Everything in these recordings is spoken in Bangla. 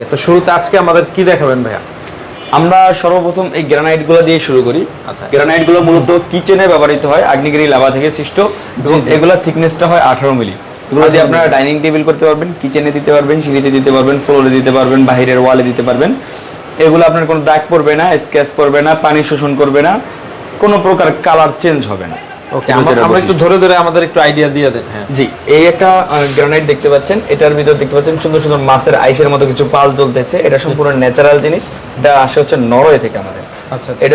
তো শুরুতে আজকে আমাদের কি দেখাবেন ভাইয়া? আমরা সর্বপ্রথম এই গ্রানাইটগুলো দিয়ে শুরু করি। আচ্ছা। গ্রানাইটগুলো মূলত কিচেনে ব্যবহৃত হয় আগ্নেয়গিরি লাভা থেকে সৃষ্ট এবং এগুলোর থিকনেসটা হয় আঠারো মিলি। এগুলো দিয়ে আপনারা ডাইনিং টেবিল করতে পারবেন কিচেনে দিতে পারবেন সিঁড়িতে দিতে পারবেন ফ্লোরে দিতে পারবেন বাহিরের ওয়ালে দিতে পারবেন। এগুলো আপনার কোনো দাগ পড়বে না স্কেচ পড়বে না পানি শোষণ করবে না কোনো প্রকার কালার চেঞ্জ হবে না। ওকে আমরা একটু ধরে ধরে আমাদের একটু আইডিয়া দিয়ে দেন হ্যাঁ। জি এই একটা গ্রানাইট দেখতে পাচ্ছেন এটার ভিতর দেখতে পাচ্ছেন সুন্দর সুন্দর মাছের আইসের মতো কিছু পাল চলতেছে এটা সম্পূর্ণ ন্যাচারাল জিনিস এটা আসে হচ্ছে নরওয়ে থেকে আমাদের। আচ্ছা আচ্ছা।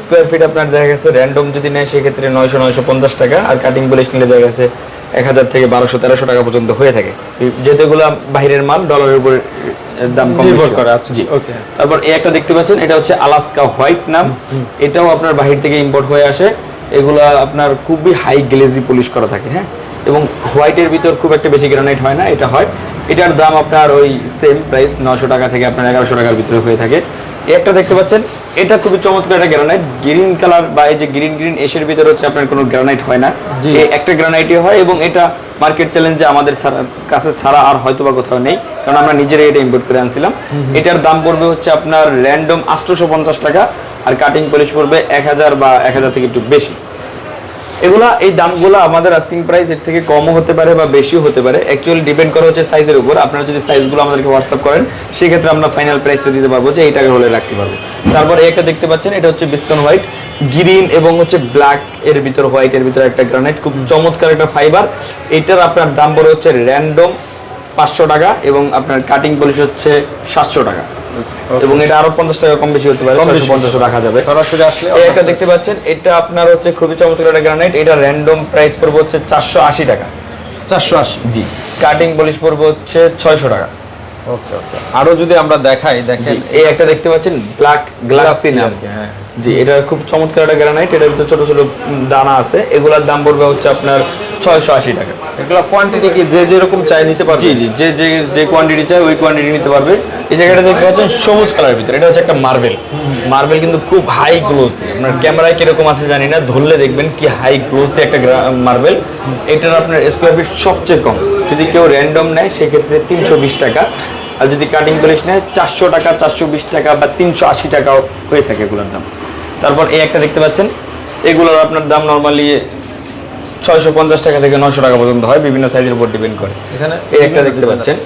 স্কোয়ার ফিট আপনার দেখা গেছে র্যান্ডম যদি নেয় সেক্ষেত্রে নয়শো নয়শো পঞ্চাশ টাকা আর কাটিং পলিশ নিলে দেখা গেছে এক হাজার থেকে বারোশো তেরোশো টাকা পর্যন্ত হয়ে থাকে। যেহেতু এগুলা বাইরের মাল ডলারের উপর দাম কম নির্ভর করে আচ্ছা জি। ওকে তারপর এই একটা দেখতে পাচ্ছেন এটা হচ্ছে আলাস্কা হোয়াইট নাম। এটাও আপনার বাহির থেকে ইম্পোর্ট হয়ে আসে। এগুলা আপনার খুবই হাই গ্লেজি পলিশ করা থাকে হ্যাঁ? এবং হোয়াইটের ভিতর খুব একটা বেশি গ্রানাইট হয় না এটা হয়। এটার দাম আপনার ওই সেম প্রাইস নশো টাকা থেকে আপনার এগারোশো টাকার ভিতরে হয়ে থাকে। একটা দেখতে পাচ্ছেন এটা খুবই চমৎকার একটা গ্রানাইট গ্রিন কালার বা এই যে গ্রিন গ্রিন এসের ভিতরে হচ্ছে আপনার কোনো গ্রানাইট হয় না। একটা গ্রানাইটই হয় এবং এটা মার্কেট চ্যালেঞ্জে আমাদের কাছে ছাড়া আর হয়তো বা কোথাও নেই। কারণ আমরা নিজেরাই এটা ইম্পোর্ট করে আনছিলাম। এটার দাম পড়বে হচ্ছে আপনার র্যান্ডম আটশোশো পঞ্চাশ টাকা। আর কাটিং পলিশ পড়বে এক হাজার বা এক হাজার থেকে একটু বেশি। এগুলা, এই দামগুলো আমাদের আস্কিং প্রাইস এর থেকে কমও হতে পারে বা বেশিও হতে পারে। অ্যাকচুয়ালি ডিপেন্ড করা হচ্ছে সাইজের উপর। আপনারা যদি সাইজগুলো আমাদেরকে হোয়াটসঅ্যাপ করেন, সেক্ষেত্রে আমরা ফাইনাল প্রাইসটা দিতে পারব যে এই টাকা হলে রাখতে পারব। তারপর এই একটা দেখতে পাচ্ছেন, এটা হচ্ছে বিস্কন হোয়াইট গ্রিন এবং হচ্ছে ব্ল্যাক এর ভিতর হোয়াইট এর ভিতরে একটা গ্রানাইট খুব চমৎকার একটা ফাইবার এটার আপনার দাম পড়ে হচ্ছে র্যান্ডম পাঁচশো টাকা এবং আপনার কাটিং পলিশ হচ্ছে সাতশো টাকা। এবং এটা আরও পঞ্চাশ টাকা কম বেশি হতে পারে পঞ্চাশও রাখা যাবে। সরাসরি আসলে একটা দেখতে পাচ্ছেন এটা আপনার হচ্ছে খুবই চমৎকার একটা গ্রানাইট এটা র্যান্ডম প্রাইস পড়বে হচ্ছে চারশো আশি টাকা। চারশো আশি। জি কাটিং পলিশ পড়বে হচ্ছে ছয়শো টাকা। ওকে ওকে। আরও যদি আমরা দেখাই দেখেন। এই একটা দেখতে পাচ্ছেন ব্ল্যাক গ্লাসি জি এটা খুব চমৎকার একটা গ্রানাইট এটার ভিতরে ছোট ছোট দানা আছে এগুলার দাম পড়বে হচ্ছে আপনার ছয়শো আশি টাকা। এগুলো কোয়ান্টিটি কি যে যেরকম চাই নিতে পারবে? জি জি যে যে যে কোয়ান্টিটি চাই ওই কোয়ান্টিটি নিতে পারবে। এই জায়গাটা দেখতে পাচ্ছেন সবুজ কালারের ভিতরে। এটা হচ্ছে একটা মার্বেল মার্বেল কিন্তু খুব হাই গ্লোসি আপনার ক্যামেরায় কীরকম আছে জানি না ধরলে দেখবেন কি হাই গ্লোসি একটা মার্বেল এটার আপনার স্কোয়ার ফিট সবচেয়ে কম। যদি কেউ র্যান্ডম নেয় সেক্ষেত্রে তিনশো বিশ টাকা। আর যদি কাটিং পলিশ নেয় চারশো টাকা চারশো বিশ টাকা বা তিনশো আশি টাকাও হয়ে থাকে এগুলোর দাম। তারপর এই একটা দেখতে পাচ্ছেন। এগুলোর আপনার দাম নর্মালি ছয়শো পঞ্চাশ টাকা থেকে নশো টাকা পর্যন্ত হয় বিভিন্ন সাইজের উপর ডিপেন্ড করে। এখানে এই একটা দেখতে পাচ্ছেন।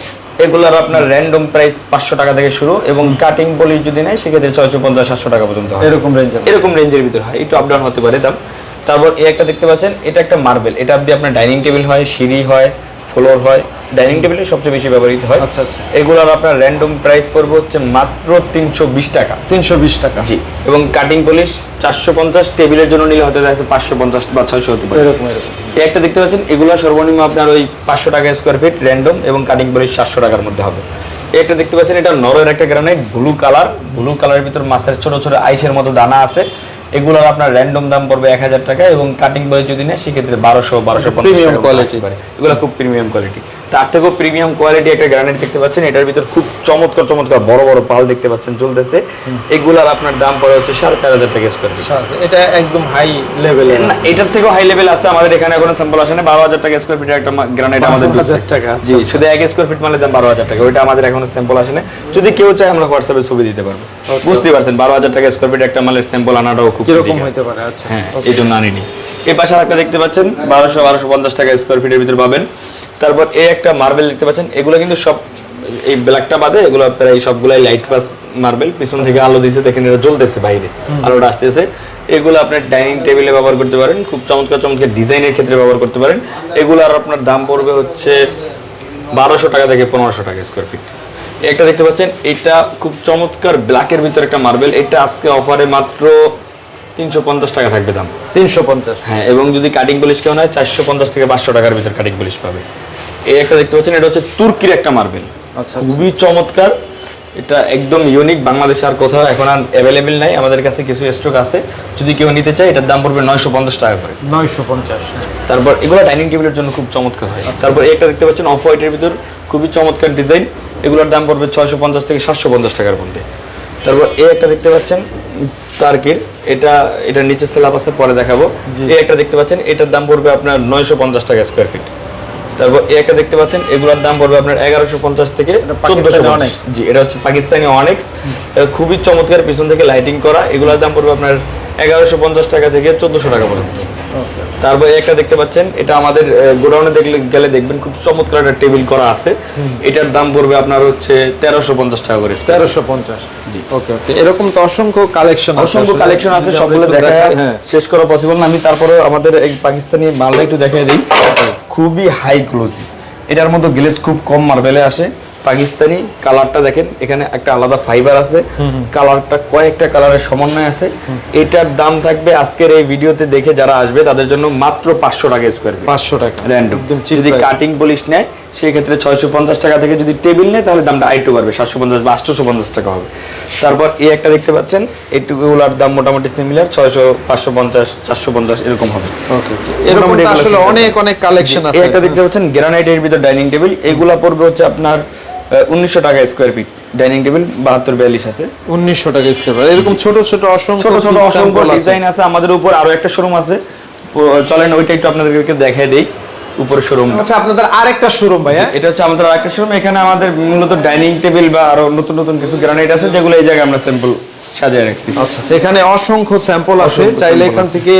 এগুলার আপনার র্যান্ডম প্রাইস পাঁচশো টাকা থেকে শুরু এবং কাটিং বলি যদি নেয় সেক্ষেত্রে ছয়শো পঞ্চাশ সাতশো টাকা পর্যন্ত হয়। এরকম রেঞ্জ এরকম রেঞ্জের ভিতরে হয়। একটু আপডাউন হতে পারে দাম। তারপর এই একটা দেখতে পাচ্ছেন এটা একটা মার্বেল এটা দিয়ে আপনার ডাইনিং টেবিল হয় সিঁড়ি হয় ফ্লোর হয়। ডাইনিং টেবিলে সবচেয়ে বেশি ব্যবহৃত হয়। আচ্ছা, আচ্ছা। এগুলোর আপনার র্যান্ডম প্রাইস পড়বে হচ্ছে মাত্র তিনশো বিশ টাকা। তিনশো বিশ টাকা। জি এবং কাটিং পলিশ চারশো পঞ্চাশ টেবিলের জন্য নিলে হতে যাচ্ছে পাঁচশো পঞ্চাশ বা ছয়শো হতে পারে। এরকম এরকম। এই একটা দেখতে পাচ্ছেন এগুলো সর্বনিম্ন আপনার ওই পাঁচশো টাকা স্কোয়ার ফিট র্যান্ডম এবং কাটিং পলিশ সাতশো টাকার মধ্যে হবে। একটা দেখতে পাচ্ছেন এটা নরের একটা গ্রানাইট ব্লু কালার ব্লু কালারের ভিতর মাছের ছোট ছোট আইসের মতো দানা আছে। এগুলোর আপনার র্যান্ডম দাম পড়বে এক হাজার টাকা এবং কাটিং বই যদি নেয় সেক্ষেত্রে বারোশো বারোশো Premium quality। পারে। এগুলো খুব প্রিমিয়াম কোয়ালিটি তার থেকেও প্রিমিয়াম কোয়ালিটি একটা গ্রানাইট দেখতে পাচ্ছেন। এটার ভিতর খুব চমৎকার চমৎকার বড় বড় পাল দেখতে পাচ্ছেন চলতেছে এগুলার আপনার দাম পড়ে হচ্ছে সাড়ে চার হাজার টাকা স্কোয়ার ফিট এটা একদম হাই লেভেলের না এটার থেকেও হাই লেভেল আছে। আমাদের এখানে এখনও স্যাম্পল আসে না। বারো হাজার টাকা স্কোয়ার ফিটের একটা গ্রানাইট আমাদের 12,000 টাকা, আচ্ছা, জি শুধু এক স্কোয়ার ফিট মালের দাম বারো হাজার টাকা। ওইটা আমাদের এখনও স্যাম্পল আসে না। যদি কেউ চায় আমরা হোয়াটসঅ্যাপে ছবি দিতে পারব। বুঝতে পারছেন বারো হাজার টাকা স্কোয়ার ফিট একটা মালের স্যাম্পল আনাটাও খুব কীরকম critical। পারে? আচ্ছা হ্যাঁ এই জন্য আনিনি। এই পাশে একটা দেখতে পাচ্ছেন বারোশো বারোশো পঞ্চাশ টাকা স্কোয়ার ফিটের ভিতরে পাবেন। তারপর এই একটা মার্বেল দেখতে পাচ্ছেন এগুলো কিন্তু সব এই ব্ল্যাকটা বাদে এগুলো প্রায় সবগুলাই লাইট পাস মার্বেল পিছন থেকে আলো দিচ্ছে দেখেন এটা জ্বলতেছে বাইরে আলোটা আসতেছে। এগুলো আপনার ডাইনিং টেবিলে ব্যবহার করতে পারেন খুব চমৎকার চমৎকার ডিজাইনের ক্ষেত্রে ব্যবহার করতে পারেন। এগুলো আর আপনার দাম পড়বে হচ্ছে বারোশো টাকা থেকে পনেরোশো টাকা স্কোয়ার ফিট একটা দেখতে পাচ্ছেন এটা খুব চমৎকার ব্ল্যাকের ভিতরে একটা মার্বেল এটা আজকে অফারে মাত্র তিনশো পঞ্চাশ টাকা থাকবে দাম। তিনশো পঞ্চাশ। হ্যাঁ এবং যদি কাটিং পলিশ কেউ নেয় চারশো পঞ্চাশ থেকে পাঁচশো টাকার ভিতর কাটিং পলিশ পাবে। এই একটা দেখতে পাচ্ছেন এটা হচ্ছে তুর্কির একটা মার্বেল আচ্ছা খুবই চমৎকার। এটা একদম ইউনিক বাংলাদেশে আর কোথাও এখন আর অ্যাভেলেবেল নাই। আমাদের কাছে কিছু স্টক আছে। যদি কেউ নিতে চায় এটার দাম পড়বে নয়শো পঞ্চাশ টাকা করে। নয়শো পঞ্চাশ। তারপর এগুলো ডাইনিং টেবিলের জন্য খুব চমৎকার হয়। তারপর এই একটা দেখতে পাচ্ছেন অফ হোয়াইটের ভিতর খুবই চমৎকার ডিজাইন এগুলোর দাম পড়বে ছয়শো পঞ্চাশ থেকে সাতশো পঞ্চাশ টাকার মধ্যে। তারপর এই একটা দেখতে পাচ্ছেন টার্কির এটা এটার নিচে স্ল্যাব আছে পরে দেখাবো। এই একটা দেখতে পাচ্ছেন এটার দাম পড়বে আপনার নয়শো পঞ্চাশ টাকা স্কোয়ার ফিট তারপর এই একটা দেখতে পাচ্ছেন এগুলোর দাম পড়বে আপনার এগারোশো পঞ্চাশ থেকে চোদ্দশো পাকিস্তানি জি এটা হচ্ছে পাকিস্তানি অনেক খুবই চমৎকার পিছন থেকে লাইটিং করা। এগুলোর দাম পড়বে আপনার এগারোশো পঞ্চাশ টাকা থেকে চোদ্দশো টাকা পর্যন্ত। তারপর একটা দেখতে পাচ্ছেন এটা আমাদের গোডাউনে দেখলে গেলে দেখবেন খুব চমৎকার একটা টেবিল করা আছে। এটার দাম পড়বে আপনার হচ্ছে তেরোশো পঞ্চাশ টাকা করে তেরোশো পঞ্চাশ। জি। ওকে ওকে। এরকম তো অসংখ্য কালেকশন অসংখ্য কালেকশন আছে সবগুলো দেখা হ্যাঁ। শেষ করা পসিবল না। আমি তারপরে আমাদের এই পাকিস্তানি মালটা একটু দেখাই দিই। খুবই হাই ক্লোজি এটার মধ্যে গ্লেজ খুব কম মার্বেলে আসে। পাকিস্তানি কালারটা দেখেন এখানে একটা আলাদা ফাইবার আছে। কালারটা কয়েকটা কালারের সমন্বয় আছে। এটার দাম থাকবে আজকের এই ভিডিওতে দেখে যারা আসবে তাদের জন্য মাত্র পাঁচশো টাকা স্কোয়ার ফিট পাঁচশো টাকা। র্যান্ডম যদি কাটিং পলিশ নেয় সেই ক্ষেত্রে ছয়শো পঞ্চাশ টাকা থেকে যদি টেবিল নেয় তাহলে দামটা আইটু বাড়বে সাতশো পঞ্চাশ বা আটশোশো পঞ্চাশ টাকা হবে। তারপর এই একটা দেখতে পাচ্ছেন এইটুকুলার দাম মোটামুটি সিমিলার ছয়শো পাঁচশো পঞ্চাশ চারশো পঞ্চাশ এরকম হবে। অনেক অনেক কালেকশন আছে একটা দেখতে পাচ্ছেন গ্রানাইটের ভিতর ডাইনিং টেবিল এগুলা পড়বে হচ্ছে আপনার উনিশশো টাকা স্কোয়ার ফিট ডাইনিং টেবিল বাহাত্তর বিয়াল্লিশ আছে। উনিশশো টাকা স্কোয়ার এরকম ছোট ছোট অসংখ্য ছোট ছোট অসংখ্য ডিজাইন আছে আমাদের উপর আরও একটা শোরুম আছে। চলেন ওইটা একটু আপনাদেরকে দেখাই দেই উপরে শোরুম আচ্ছা আপনাদের আরেকটা শোরুম ভাই হ্যাঁ এটা হচ্ছে আমাদের আরেকটা শোরুম এখানে আমাদের মূলত ডাইনিং টেবিল বা আরও নতুন নতুন কিছু গ্রানাইট আছে যেগুলো এই জায়গায় আমরা স্যাম্পল সাজিয়ে রাখছি। আচ্ছা এখানে অসংখ্য স্যাম্পল আছে চাইলে এখান থেকে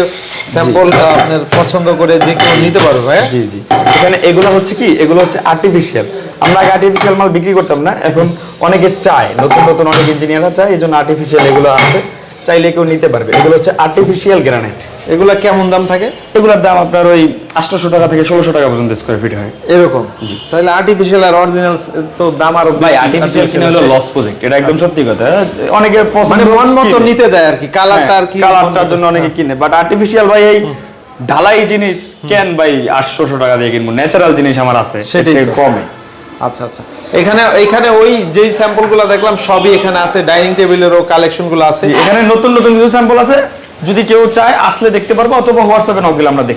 স্যাম্পল আপনার পছন্দ করে যে কেউ নিতে পারবে ভাই জি জি। এখানে এগুলো হচ্ছে কি? এগুলো হচ্ছে আর্টিফিশিয়াল আমরা আগে আর্টিফিশিয়াল মাল বিক্রি করতাম না এখন অনেকে চায় নতুন নতুন অনেক ইঞ্জিনিয়াররা চায় এই জন্য আর্টিফিশিয়াল এগুলো আছে। চাইলে কেউ নিতে পারবে। এগুলো হচ্ছে আর্টিফিশিয়াল গ্রানাইট এগুলা কেমন দাম থাকে? এগুলোর দাম আপনার ওই আটশোশো টাকা থেকে ষোলোশো টাকা পর্যন্ত স্কোয়ার ফিট হয়। এরকম? জি। তাহলে আর্টিফিশিয়াল আর অরিজিনাল তো দাম আরও ভাই আর্টিফিশিয়াল কিনে হলো লস প্রজেক্ট এটা একদম সত্যি কথা। অনেকে মানে মন মতো নিতে যায় আর কি। কালারটা আর কি কালারটার জন্য অনেকে কিনে। বাট আর্টিফিশিয়াল ভাই এই ঢালাই জিনিস কেন ভাই আটশোশো টাকা দিয়ে কিনবো? ন্যাচারাল জিনিস আমার আছে। সেটাই সেটাই কমে। আচ্ছা আচ্ছা। এখানে এখানে ওই যেই স্যাম্পলগুলো দেখলাম, সবই এখানে আছে। ডাইনিং টেবিলেরও কালেকশনগুলো আছে এখানে নতুন নতুন কিছু স্যাম্পল আছে। যদি কেউ চায়, আসলে দেখতে পারব, অথবা হোয়াটসঅ্যাপে নক দিলে আমরা দেখি।